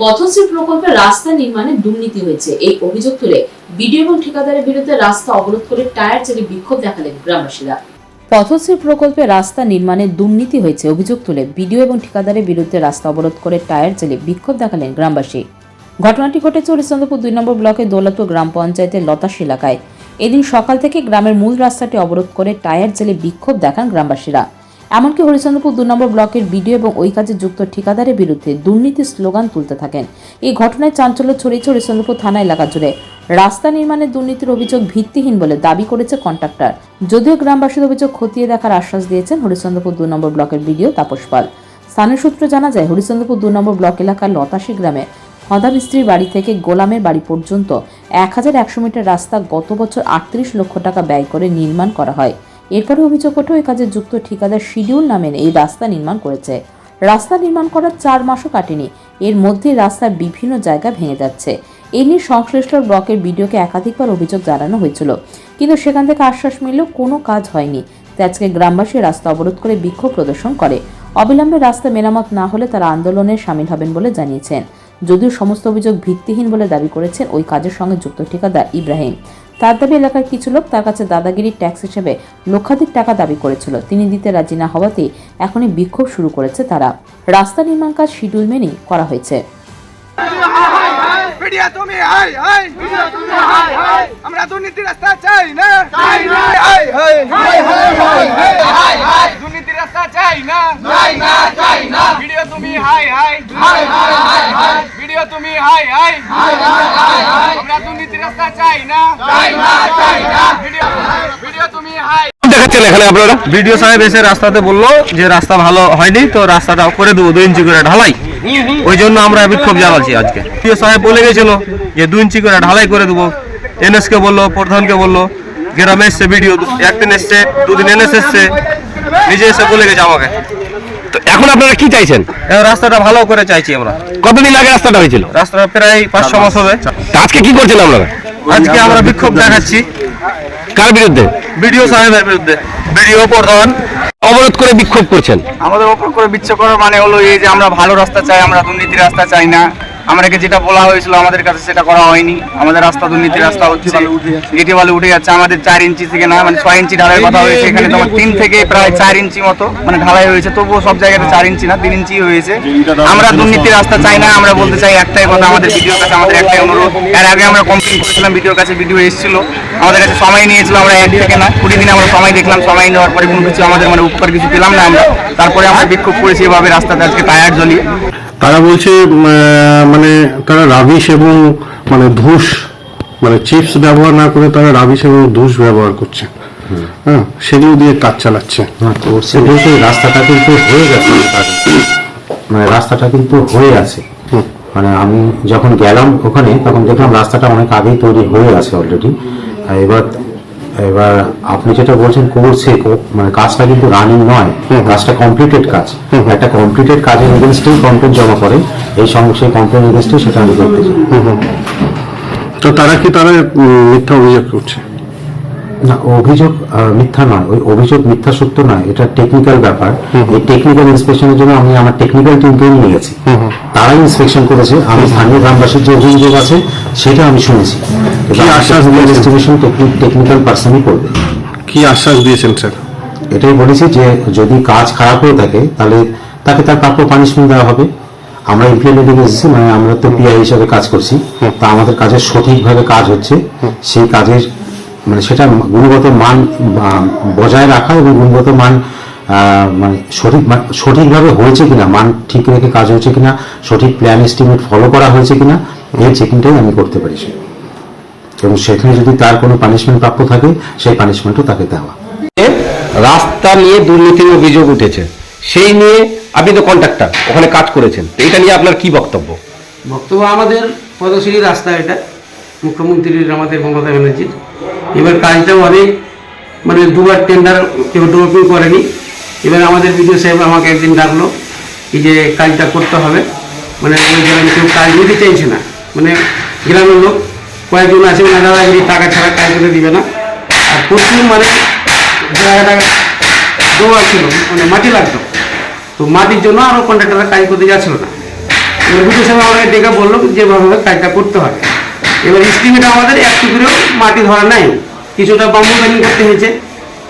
পথশ্রী প্রকল্পে রাস্তা নির্মাণে দুর্নীতি হয়েছে। এই অভিযোগ তুলে বিডিও এবং ঠিকাদারের বিরুদ্ধে রাস্তা অবরোধ করে টায়ার জ্বালিয়ে বিক্ষোভ দেখালেন গ্রামবাসীরা। পথশ্রী প্রকল্পে রাস্তা নির্মাণে দুর্নীতি হয়েছে, অভিযোগ তুলে বিডিও এবং ঠিকাদারের বিরুদ্ধে রাস্তা অবরোধ করে টায়ার জ্বালিয়ে বিক্ষোভ দেখালেন গ্রামবাসী। ঘটনাটি ঘটেছে হরিশ্চন্দ্রপুর দুই নম্বর ব্লকের দৌলতপুর গ্রাম পঞ্চায়েতের লতাশ এলাকায়। এদিন সকাল থেকে গ্রামের মূল রাস্তাটি অবরোধ করে টায়ার জেলে বিক্ষোভ দেখান গ্রামবাসীরা। এমনকি হরিচন্দ্রপুর দু নম্বর ব্লকের বিডিও এবং ওই কাজে যুক্ত ঠিকাদারের বিরুদ্ধে দুর্নীতির স্লোগান তুলতে থাকেন। এই ঘটনায় চাঞ্চল্য ছড়িয়েছে হরিচন্দ্রপুর থানা এলাকা জুড়ে। রাস্তা নির্মাণের দুর্নীতির অভিযোগ ভিত্তিহীন বলে দাবি করেছে কন্ট্রাক্টর। যদিও গ্রামবাসীর অভিযোগ খতিয়ে দেখার আশ্বাস দিয়েছেন হরিচন্দ্রপুর দু নম্বর ব্লকের বিডিও তাপস পাল। স্থানীয় সূত্রে জানা যায় হরিচন্দ্রপুর দু নম্বর ব্লক এলাকার লতাশি গ্রামে হদা মিস্ত্রির বাড়ি থেকে গোলামের বাড়ি পর্যন্ত এক হাজার একশো মিটার রাস্তা গত বছর আটত্রিশ লক্ষ টাকা ব্যয় করে নির্মাণ করা হয়। এরপরে অভিযোগ ওঠে, ওই কাজে যুক্ত ঠিকাদার শিডিউল নামেন এই রাস্তা নির্মাণ করেছে। রাস্তা নির্মাণ করার চার মাসও কাটেনি। এর মধ্যে রাস্তার বিভিন্ন জায়গা ভেঙে যাচ্ছে। এ নিয়ে সংশ্লিষ্ট ব্লকের বিডিওকে একাধিকবার অভিযোগ জানানো হয়েছিল। কিন্তু সেখান থেকে আশ্বাস মিললেও কোনো কাজ হয়নি। আজকে গ্রামবাসী রাস্তা অবরোধ করে বিক্ষোভ প্রদর্শন করে। অবিলম্বে রাস্তা মেরামত না হলে তারা আন্দোলনে সামিল হবেন বলে জানিয়েছেন। যদিও সমস্ত অভিযোগ ভিত্তিহীন বলে দাবি করেছেন ওই কাজের সঙ্গে যুক্ত ঠিকাদার ইব্রাহিম। তার দাবি এলাকার কিছু লোক তার কাছে দাদাগিরির ট্যাক্স হিসেবে লক্ষাধিক টাকা দাবি করেছিল। তিনি দিতে রাজি না হওয়াতেই এখনই বিক্ষোভ শুরু করেছে তারা। রাস্তা নির্মাণ কাজ শিডিউল মেনেই করা হয়েছে। মিডিয়া তুমি হাই হাই। মিডিয়া তুমি হাই হাই আমরা দুর্নীতি রাস্তা চাই না। চাই না। হাই হাই। হাই হাই হাই হাই দুর্নীতি রাস্তা চাই না। চাই না চাই না। ভিডিও তুমি হাই। হাই হাই হাই। তুমি হাই হাই। হাই হাই হাই হাই। আমরা দুর্নীতি রাস্তা চাই না। চাই না চাই না। ভিডিও ভিডিও তুমি হাই। দেখাচ্ছেন এখানে আপনারা। বিডিও সাহেব এসে রাস্তাতে বলল যে রাস্তা ভালো হয়নি তো রাস্তাটা করে দেবো দুই ইঞ্চি করে ঢালাই। ওই জন্য আমরা বিক্ষোভ জানাচ্ছি আজকে। বিডিও সাহেব বলে গেছিল যে দুই ইঞ্চি করে ঢালাই করে দেবো। এনএস কে বলল প্রধানকে বলল গ্রামে এসছে বিডিও একদিন এসছে দুদিন এনএস এসছে। নিজে এসে বলে গেছে আমাকে। এখন আপনারা কি চাইছেন? রাস্তাটা ভালো করে চাইছি আমরা। কতদিন আগে রাস্তাটা হয়েছিল? রাস্তাটা প্রায় পাঁচ ছ মাস হবে আজকে কি করছেন আপনারা? আজকে আমরা বিক্ষোভ দেখাচ্ছি। কার বিরুদ্ধে? বিডিও সাহেবের বিরুদ্ধে। বিডিও প্রধান। অবরোধ করে বিক্ষোভ করছেন। আমাদের ওপর করে বিচ্ছ করার মানে হলো এই যে আমরা ভালো রাস্তা চাই আমরা দুর্নীতি রাস্তা চাই না। আমাদেরকে যেটা বলা হয়েছিল আমাদের কাছে সেটা করা হয়নি। আমাদের রাস্তা দুর্নীতি রাস্তা হচ্ছে গেটে বালু উঠে যাচ্ছে। আমাদের চার ইঞ্চি থেকে না মানে ছয় ইঞ্চি ঢালাই কথা হয়েছে। এখানে তোমার তিন থেকে প্রায় চার ইঞ্চি মতো মানে ঢালাই হয়েছে। তবুও সব জায়গাতে চার ইঞ্চি না তিন ইঞ্চি হয়েছে। আমরা দুর্নীতি রাস্তা চাই না আমরা বলতে চাই একটাই কথা আমাদের ভিডিওর কাছে আমাদের একটাই অনুরোধ। এর আগে আমরা কমপ্লেন করেছিলাম ভিডিওর কাছে ভিডিও এসেছিল। আমাদের কাছে সময় নিয়েছিল আমরা এক থেকে না কুড়ি দিন আমরা সময় দেখলাম সময় নেওয়ার পরে কোনো কিছু আমাদের মানে উপকার কিছু পেলাম না আমরা। তারপরে আমরা বিক্ষোভ করেছি এভাবে রাস্তাতে আজকে টায়ার জ্বলিয়ে। তারা বলছে মানে তারা রাবিশ এবং মানে ধূস মানে চিপস ব্যবহার না করে তারা রাবিশ এবং ধূস ব্যবহার করছে। হ্যাঁ সেগুলো দিয়ে কাজ চালাচ্ছে। সেগুলো তো রাস্তাটা কিন্তু হয়ে গেছে মানে রাস্তাটা কিন্তু হয়ে আছে। মানে আমি যখন গেলাম ওখানে তখন দেখলাম রাস্তাটা অনেক আগেই তৈরি হয়ে আছে অলরেডি এবার এবার আপনি যেটা বলছেন করছে মানে কাজটা কিন্তু রানিং নয় কাজটা কমপ্লিটেড কাজ। একটা কমপ্লিটেড কাজের এগেনস্টেই কমপ্লেন জমা করে এই সঙ্গে সেই কমপ্লেন এগেনস্টে সেটা আমি করতে চাই। তো তারা কি তারা মিথ্যা অভিযোগ করছে? না অভিযোগ মিথ্যা নয়। ওই অভিযোগ মিথ্যা সত্য নয় এটা টেকনিক্যাল ব্যাপার। এই টেকনিক্যাল ইন্সপেকশনের জন্য আমি আমার টেকনিক্যাল টিমকে নিয়ে গেছি। তারাই ইন্সপেকশন করেছে। আমি স্থানীয় গ্রামবাসীর যে অভিযোগ আছে সেটা আমি শুনেছি। কি আশ্বাস? ইনভেস্টিগেশন টেকনিক্যাল পার্সনই করবে? কি আশ্বাস দিয়েছেন স্যার? এটাই বলেছি যে যদি কাজ খারাপ হয়ে থাকে তাহলে তাকে তার প্রাপ্য পানিশমেন্ট দেওয়া হবে। আমরা ইমপ্লিমেন্টিং এসেছি মানে আমরা তো পিআই হিসাবে কাজ করছি। তা আমাদের কাজের সঠিকভাবে কাজ হচ্ছে। সেই কাজের মানে সেটা গুণগত মান বজায় রাখা এবং গুণগত মান মানে সঠিক সঠিকভাবে হয়েছে কিনা মান ঠিক রেখে কাজ হয়েছে কিনা সঠিক প্ল্যান এস্টিমেট ফলো করা হয়েছে কিনা এই চেকিংটাই আমি করতে পারি সে এবং সেখানে যদি তার কোনো পানিশমেন্ট প্রাপ্য থাকে সেই পানিশমেন্টও তাকে দেওয়া। রাস্তা নিয়ে দুর্নীতির অভিযোগ উঠেছে। সেই নিয়ে আপনি তো কন্ট্রাক্টর ওখানে কাজ করেছেন। তো এটা নিয়ে আপনার কি বক্তব্য? বক্তব্য আমাদের পদশ্রী রাস্তা এটা মুখ্যমন্ত্রীর আমাদের মমতা ব্যানার্জির এবার কাজটাও অনেক মানে দুবার টেন্ডার কেউ ড্রপিং করেনি। এবার আমাদের বিডিও সাহেব আমাকে একদিন ডাকলো এই যে কাজটা করতে হবে। মানে ওই গ্রামে কেউ কাজ নিতে চাইছে না। মানে গ্রামের লোক কয়েকজন আছে, ওনারা দাদাগিরি টাকা ছাড়া কাজ করে দিবে না। আর প্রচুর মানে জায়গাটা ছিল মানে মাটি লাগতো। তো মাটির জন্য আরও কন্ট্রাক্টররা কাজ করতে যাচ্ছিল না। এবার ভিডিও সাহেব আমাকে ডেকে বলল যেভাবে কাজটা করতে হবে এবার স্টিমেটা আমাদের এক করেও মাটি ধরা নাই। কিছুটা বাম্বু ব্যানিং করতে হয়েছে,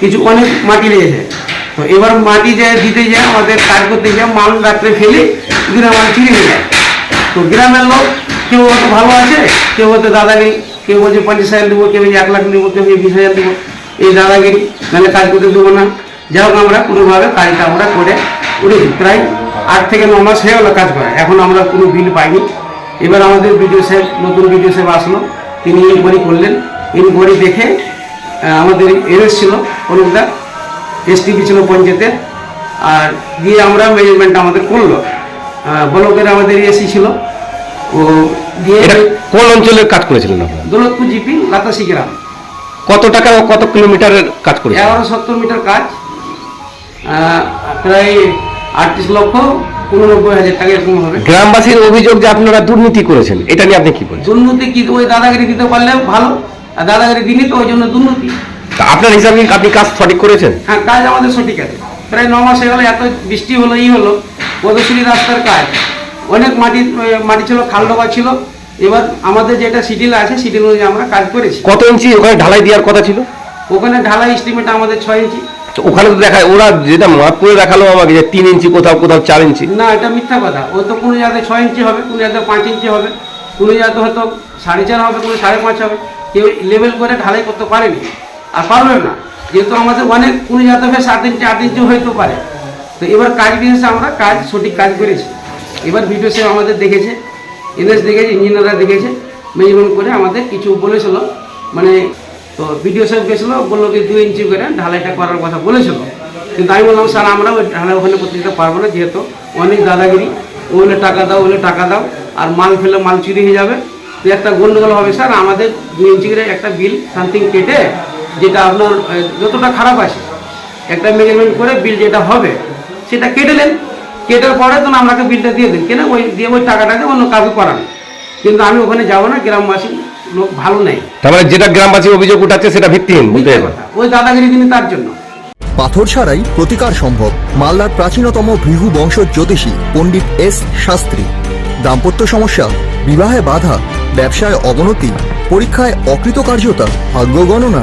কিছু অনেক মাটি লেগেছে তো এবার মাটি যে দিতে যায় আমাদের কাজ করতে যায় মাল রাত্রে ফেলে দিনে মাল ছিঁড়ে নিয়ে যায়। তো গ্রামের লোক কেউ হয়তো ভালো আছে, কেউ হয়তো দাদাগিরি, কেউ বলছে পঞ্চাশ হাজার দেবো কেউ এক লাখ দেবো কেউ বিশ হাজার দেবো এই দাদাগিরি নাহলে কাজ করতে দেবো না। যাই হোক, আমরা কোনোভাবে কাজটা আমরা করে উঠেছি। প্রায় আট থেকে ন মাস হয়ে গেলো কাজ করে। এখন আমরা কোনো বিল পাইনি। এবার আমাদের বিডিও সাহেব, নতুন বিডিও সাহেব আসলো। তিনি ইনকোয়ারি করলেন। ইনকোয়ারি দেখে আমাদের এনএস ছিল, অনুপদা, এসটিপি ছিল পঞ্চায়েতের। আর গিয়ে আমরা মেজারমেন্ট আমাদের করল। ব্লকের আমাদের এসি ছিল। ও দিয়ে এটা কোন অঞ্চলে কাজ করেছিলেন আপনারা দৌলতপুর জিপি লাতাসি গ্রাম। কত টাকা ও কত কিলোমিটারের কাজ করেছেন? এগারো সত্তর মিটার কাজ। প্রায় আটত্রিশ লক্ষ উননব্বই হাজার টাকা এরকম হবে। গ্রামবাসীর অভিযোগ যে আপনারা দুর্নীতি করেছেন এটা নিয়ে আপনি কি বলছেন দুর্নীতি কি ওই দাদাগিরি দিতে পারলে ভালো আর দাদাগিরি দিনই তো ওই জন্য দুর্নীতি। তা আপনার হিসাবে আপনি কাজ সঠিক করেছেন? হ্যাঁ কাজ আমাদের সঠিক আছে। প্রায় ন মাস হয়ে গেলো এত বৃষ্টি হলো ই হলো পদশ্রী রাস্তার কাজ। অনেক মাটি মাটি ছিল খাল ডোবা ছিল। এবার আমাদের যেটা সিডিল আছে সিডিল অনুযায়ী আমরা কাজ করেছি। কত ইঞ্চি? ওখানে ঢালাই দেওয়ার কথা ছিল? ওখানে ঢালাই এস্টিমেট আমাদের ছয় ইঞ্চি। তো ওখানে তো দেখায় ওরা যেটা মাপ করে দেখাল আমাকে যে তিন ইঞ্চি কোথাও কোথাও চার ইঞ্চি। না এটা মিথ্যা কথা। ও তো কোনো জায়গায় ছয় ইঞ্চি হবে কোনো জায়গায় পাঁচ ইঞ্চি হবে। কোনো জায়গাতে হয়তো সাড়ে চার হবে কোনো সাড়ে পাঁচ হবে। কেউ লেভেল করে ঢালাই করতে পারেনি। আর পারবে না। যেহেতু আমাদের অনেক কোনো জায়গাতে হবে সাত ইঞ্চি আট ইঞ্চি হইতে পারে। তো এবার কাজ বিশেষে আমরা কাজ সঠিক কাজ করেছি। এবার ভিডিও সাহেব আমাদের দেখেছে এনএস দেখেছে, ইঞ্জিনিয়াররা দেখেছে, মেজারমেন্ট করে আমাদের কিছু বলেছিল মানে তো ভিডিও সাহেব গেছিল, বলল কি দুই ইঞ্চি করে ঢালাইটা করার কথা বলেছিল। কিন্তু আমি বললাম, স্যার আমরা ওই ঢালাই ওখানে করতে দিতে পারব না, যেহেতু অনেক দাদাগিরি, ওগুলো টাকা দাও, ওগুলো টাকা দাও, আর মাল ফেলে মাল চুরি হয়ে যাবে। তো একটা গন্ডগোল হবে, স্যার, আমাদের দুই ইঞ্চি করে একটা বিল, সামথিং কেটে যেটা আপনার যতটা খারাপ আছে, একটা মেজারমেন্ট করে বিল যেটা হবে, সেটা কেটে নেন কেটার পরে তখন আপনাকে বিলটা দিয়ে দিন কেন ওই দিয়ে ওই টাকাটাকে অন্য কাউকে করান। কিন্তু আমি ওখানে যাব না গ্রামবাসী লোক ভালো নেই। তার মানে যেটা গ্রামবাসী অভিযোগ উঠাচ্ছে সেটা ভিত্তিহীন বলতে হবে কথা। ওই দাদাগিরি তিনি তার জন্য। পাথর ছাড়াই প্রতিকার সম্ভব মালদার প্রাচীনতম ভৃহু বংশ জ্যোতিষী পণ্ডিত এস শাস্ত্রী। দাম্পত্য সমস্যা বিবাহে বাধা ব্যবসায় অবনতি পরীক্ষায় অকৃতকার্যতা ভাগ্য গণনা